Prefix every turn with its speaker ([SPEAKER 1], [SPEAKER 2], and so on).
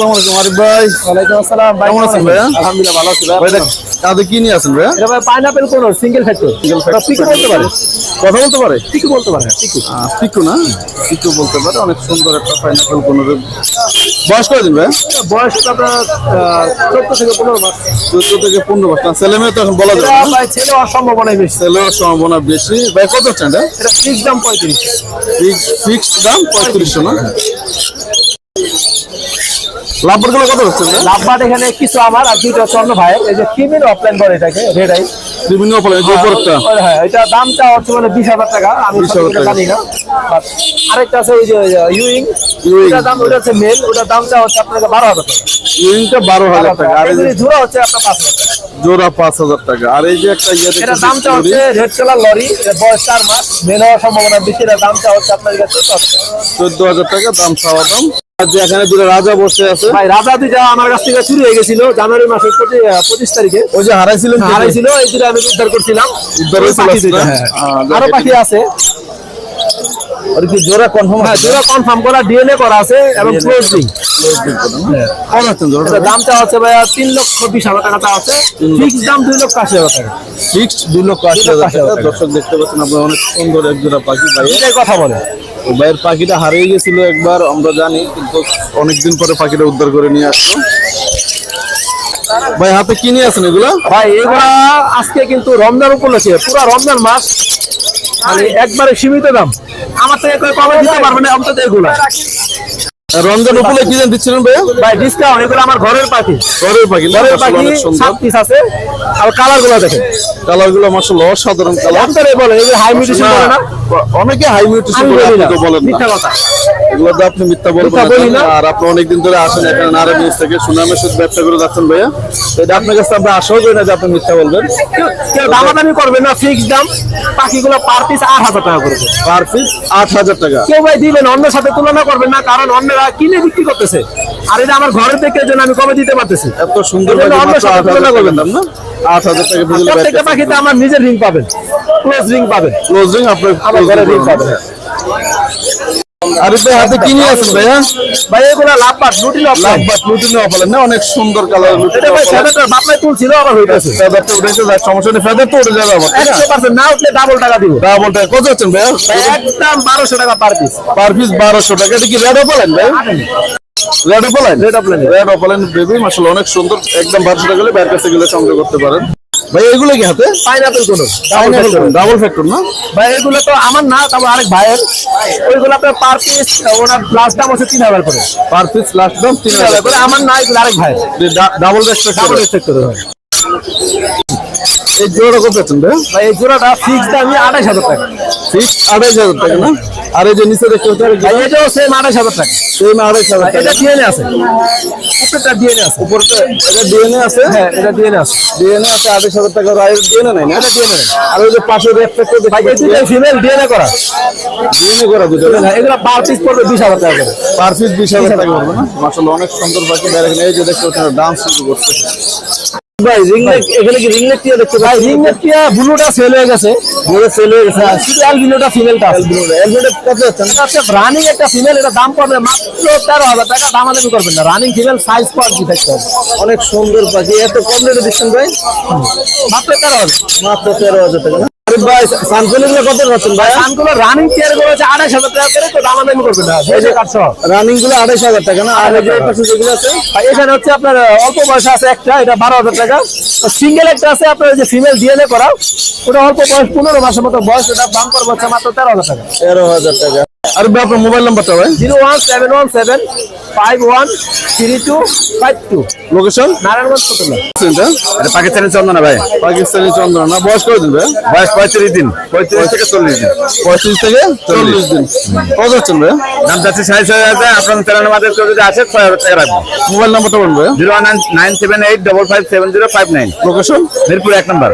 [SPEAKER 1] আসসালামু আলাইকুম আরিফ ভাই।
[SPEAKER 2] ওয়ালাইকুম আসসালাম। ভাই
[SPEAKER 1] কেমন আছেন ভাইয়া?
[SPEAKER 2] আলহামদুলিল্লাহ ভালো আছি ভাই।
[SPEAKER 1] ভাই কি নিয়ে আছেন ভাইয়া
[SPEAKER 2] এটা ভাই pineapple single factor
[SPEAKER 1] Single factor।
[SPEAKER 2] Piku বলতে পারে।
[SPEAKER 1] কথা বলতে পারে?
[SPEAKER 2] পিকু বলতে পারে পিকু।
[SPEAKER 1] পিকু না? পিকু বলতে পারে অনেক সুন্দর একটা পাইনাপেল কোনো বয়স কয়দিন ভাই?
[SPEAKER 2] বয়স চোদ্দ থেকে পনেরো মাস।
[SPEAKER 1] চোদ্দ থেকে পনেরো না, ছেলে মেয়ে তো এখন বলা যাবে
[SPEAKER 2] ভাই ছেলে হওয়ার সম্ভাবনাই বেশি।
[SPEAKER 1] ছেলের সম্ভাবনা বেশি। ভাই কত এটা?
[SPEAKER 2] ফিক্স দাম পঁয়ত্রিশ।
[SPEAKER 1] ফিক্সড দাম পঁয়ত্রিশশো না? লাভবারগুলো কত হচ্ছে ভাই?
[SPEAKER 2] লাভবাট এখানে কিছু আমার আর দুইটা ভাই এই যে অফলাইন করে এটাকে রেড আই
[SPEAKER 1] বিভিন্ন ফলে যে উপরটা।
[SPEAKER 2] হ্যাঁ এটা দামটা হচ্ছে মানে বিশ হাজার টাকা আমি
[SPEAKER 1] 20,000 টাকা।
[SPEAKER 2] জানি না আরেকটা আছে ওই যে ইউইং
[SPEAKER 1] Ewing।
[SPEAKER 2] দাম ওটা হচ্ছে মেল ওটার দামটা হচ্ছে বারো হাজার টাকা।
[SPEAKER 1] ইউরিনটা বারো হাজার টাকা। আর এই
[SPEAKER 2] জোড়া হচ্ছে আপনার পাঁচ হাজার টাকা।
[SPEAKER 1] জোড়া পাঁচ হাজার টাকা। আর এই যে একটা ইয়ে
[SPEAKER 2] এটা দামটা হচ্ছে রেড কালার লরি এর বয়স চার মাস মেল হওয়ার সম্ভাবনা বেশি এটার দামটা হচ্ছে আপনার কাছে
[SPEAKER 1] চোদ্দ হাজার টাকা। দাম চাওয়া দাম। এখানে দুটো রাজা বসে আছে।
[SPEAKER 2] ভাই রাজা দুইটা আমার কাছ থেকে চুরি হয়ে গেছিল জানুয়ারি মাসের পঁচিশ পঁচিশ তারিখে।
[SPEAKER 1] ওই যে হারাইছিলেন
[SPEAKER 2] হারাইছিল এই দুটো আমি উদ্ধার করছিলাম।
[SPEAKER 1] উদ্ধার
[SPEAKER 2] ওই
[SPEAKER 1] হয়েছিল
[SPEAKER 2] পাখি
[SPEAKER 1] আজকে?
[SPEAKER 2] দুইটা, হ্যাঁ।
[SPEAKER 1] আহ,
[SPEAKER 2] আরও পাখি আছে।
[SPEAKER 1] আর কি জোড়া কনফার্ম
[SPEAKER 2] হ্যাঁ জোড়া কনফার্ম করা ডিএনএ করা আছে এবং ক্লোজিং
[SPEAKER 1] কম আছেন জোড়া
[SPEAKER 2] এটা দামটা হচ্ছে ভাইয়া তিন লক্ষ বিশ হাজার টাকাটা আছে। ফিক্স দাম দুই লক্ষ আশি হাজার টাকা।
[SPEAKER 1] ফিক্সড দুই লক্ষ আশি হাজার টাকা।
[SPEAKER 2] টাকা।
[SPEAKER 1] দর্শক দেখতে পাচ্ছেন আপনার অনেক সুন্দর এক জোড়া পাখি ভাই
[SPEAKER 2] এটাই কথা বলে।
[SPEAKER 1] ভাইয়ের পাখিটা হারিয়ে গেছিল একবার, আমরা জানি, কিন্তু অনেকদিন পরে পাখিটা উদ্ধার করে নিয়ে আসলো। ভাই, হাতে কি নিয়ে আছেন এগুলো?
[SPEAKER 2] ভাই, এগুলা আজকে কিন্তু রমজান উপলক্ষে, পুরো রমজান মাস একবারে সীমিত দাম। আমার থেকে কমে দিতে পারবে না, অন্তত এগুলা।
[SPEAKER 1] রমজান উপলে কি দিচ্ছিলেন ভাইয়া?
[SPEAKER 2] ভাই ডিসকাউন্ট এগুলো আমার ঘরের পাখি।
[SPEAKER 1] ঘরের পাখি?
[SPEAKER 2] ঘরের পাখি সাত পিস আছে। আর কালারগুলো দেখেন
[SPEAKER 1] অসাধারণ কালার
[SPEAKER 2] এগুলো হাই মিউটেশন বলে না?
[SPEAKER 1] অনেকে হাই মিউটেশন বলে আপনি তো বলেন
[SPEAKER 2] মিথ্যা কথা।
[SPEAKER 1] এগুলো তো আপনি মিথ্যা বলবেন না। আর আপনি অনেকদিন ধরে আসেন এখানে থেকে সুনামের সাথে ব্যবসা করে যাচ্ছেন ভাইয়া। এটা আপনার কাছে আমরা আশাও করি না যে আপনি মিথ্যা বলবেন।
[SPEAKER 2] কেউ- দামাদামি করবে না ফিক্স দাম। পাখিগুলো পার পিস আট হাজার টাকা করে
[SPEAKER 1] পার পিস আট হাজার টাকা।
[SPEAKER 2] কেউ ভাই দিবেন অন্যের সাথে তুলনা করবেন না কারণ অন্যরা কিনে বিক্রি করতেছে। আর এটা আমার ঘরের থেকে জন্য আমি কমে দিতে পারতেছি।
[SPEAKER 1] এত সুন্দর
[SPEAKER 2] করবেন
[SPEAKER 1] না। আট হাজার টাকা
[SPEAKER 2] প্রত্যেকটা পাখিতে আমার নিজের রিং পাবেন। ক্লোজ রিং পাবেন।
[SPEAKER 1] ক্লোজিং আপনার
[SPEAKER 2] আমার ঘরে রিং পাবেন।
[SPEAKER 1] আরে ভাই হাতে কি নিয়ে আছেন ভাইয়া?
[SPEAKER 2] ভাই এগুলো
[SPEAKER 1] না অনেক সুন্দর কালার
[SPEAKER 2] এটা ভাই ফেদারটা বাপলাই তুলছিল আবার হইতেছে।
[SPEAKER 1] ফেদারটা উঠেছে যাক সমস্যা নেই ফেদার তো উঠে যাবে আবার তাই না
[SPEAKER 2] উঠলে ডাবল টাকা দিব।
[SPEAKER 1] ডাবল টাকা কত হচ্ছেন ভাইয়া?
[SPEAKER 2] একদম বারোশো টাকা পার পিস
[SPEAKER 1] পার পিস বারোশো টাকা এটা কি রেড ভাই? রেড। রেড অফালেন বেবি অনেক সুন্দর একদম বারোশো টাকা হলে বাইরের কাছে গেলে সংগ্রহ করতে পারেন। ভাই এগুলো কি হাতে?
[SPEAKER 2] পাইনাপেল কোন
[SPEAKER 1] ডাবল ফ্যাক্টর না?
[SPEAKER 2] ভাই এগুলো তো আমার না তবে আরেক ভাইয়ের। ওইগুলো আপনার পার পিস ওনার লাস্ট দাম হচ্ছে তিন হাজার করে।
[SPEAKER 1] পার পিস লাস্ট দাম তিন
[SPEAKER 2] হাজার করে আমার না এগুলো আরেক ভাইয়ের।
[SPEAKER 1] ডাবল রেস্ট্রাকচার
[SPEAKER 2] ডাবল করে। ভাই।
[SPEAKER 1] এই জোড়া কত ভাই?
[SPEAKER 2] এই জোড়াটা ফিক্স দামই আঠাশ হাজার টাকা।
[SPEAKER 1] ফিক্স আড়াইশ হাজার টাকা না? আর এই যে নিচে দেখতে
[SPEAKER 2] এটাও সেম আঠাশ হাজার টাকা।
[SPEAKER 1] সেম আড়াইশ হাজার
[SPEAKER 2] এটা ডিএনএ আছে। উপরটা ডিএনএ আছে।
[SPEAKER 1] উপরটা এটা ডিএনএ আছে?
[SPEAKER 2] হ্যাঁ এটা ডিএনএ আছে।
[SPEAKER 1] ডিএনএ আছে আড়াইশ হাজার টাকা আর ডিএনএ নাই না?
[SPEAKER 2] এটা ডিএনএ
[SPEAKER 1] আর ওই যে পাশে রেস্ট্রাকচার
[SPEAKER 2] ভাই এই দুটো ফিমেল ডিএনএ করা।
[SPEAKER 1] ডিএনএ করা দুটো না
[SPEAKER 2] হ্যাঁ, এগুলো পার পিস পড়বে বিশ হাজার টাকা করে।
[SPEAKER 1] পার পিস বিশ হাজার টাকা পড়বে না? মাসাল্লাহ অনেক সুন্দর পাখি এই যে দেখতে পাচ্ছেন ডান্স শুরু করছে ভাই রিংনেক এখানে কি রিংনেক টিয়া দেখতে
[SPEAKER 2] ভাই ব্লুটা সেল হয়ে গেছে।
[SPEAKER 1] বলে সেল হয়ে গেছে
[SPEAKER 2] শুধু অ্যালবিনোটা ফিমেলটা আছে।
[SPEAKER 1] এলবিটা কত যাচ্ছেন
[SPEAKER 2] এটা রানিং একটা ফিমেল এটা দাম পড়বে মাত্র দাম করবেন না। রানিং ফিমেল সাইজ কোয়ালিটি থাকতে হবে।
[SPEAKER 1] অনেক সুন্দর পাখি এত কম রেটে দিচ্ছেন ভাই?
[SPEAKER 2] মাত্র তেরো হাজার।
[SPEAKER 1] মাত্র তেরো হাজার টাকা না? আরে ভাই সানফেলিগুলো কত যাচ্ছেন ভাই?
[SPEAKER 2] কানগুলো রানিং চেয়ারগুলো হচ্ছে আড়াইশ হাজার টাকা করে তো দামাদামি করবেন না। এই যে কাটছ।
[SPEAKER 1] রানিংগুলো আড়াইশ হাজার টাকা না? আর যেগুলো আছে?
[SPEAKER 2] এখানে হচ্ছে আপনার অল্প বয়স আছে একটা এটা বারো হাজার টাকা। সিঙ্গেল একটা আছে আপনার যে ফিমেল ডিএনএ করা। ওটা অল্প বয়স পনেরো মাসের মতো বয়স ওটা দাম পড়বে মাত্র তেরো হাজার টাকা।
[SPEAKER 1] তেরো হাজার টাকা। আরে আপনার মোবাইল নাম্বারটা ভাই?
[SPEAKER 2] Zero one seven one seven five one three two five two.
[SPEAKER 1] Location
[SPEAKER 2] Narayanganj কতলা
[SPEAKER 1] এটা
[SPEAKER 3] পাকিস্তানি চন্দনা ভাই।
[SPEAKER 1] পাকিস্তানি চন্দ্রনা বয়স করে দিন ভাই?
[SPEAKER 3] বয়স পঁয়ত্রিশ দিন। পঁয়ত্রিশ থেকে চল্লিশ দিন।
[SPEAKER 1] পঁয়ত্রিশ থেকে চল্লিশ দিন। কত যাচ্ছেন ভাই?
[SPEAKER 3] দাম যাচ্ছে সাড়ে ছয় হাজার। আপনার চ্যানেলের মাধ্যমে কেউ যদি আসে ছয় হাজার টাকা রাখব।
[SPEAKER 1] মোবাইল নাম্বারটা ভাই।
[SPEAKER 3] Zero one nine seven eight double five seven zero five nine.
[SPEAKER 1] Location
[SPEAKER 3] Mirpur এক নম্বর।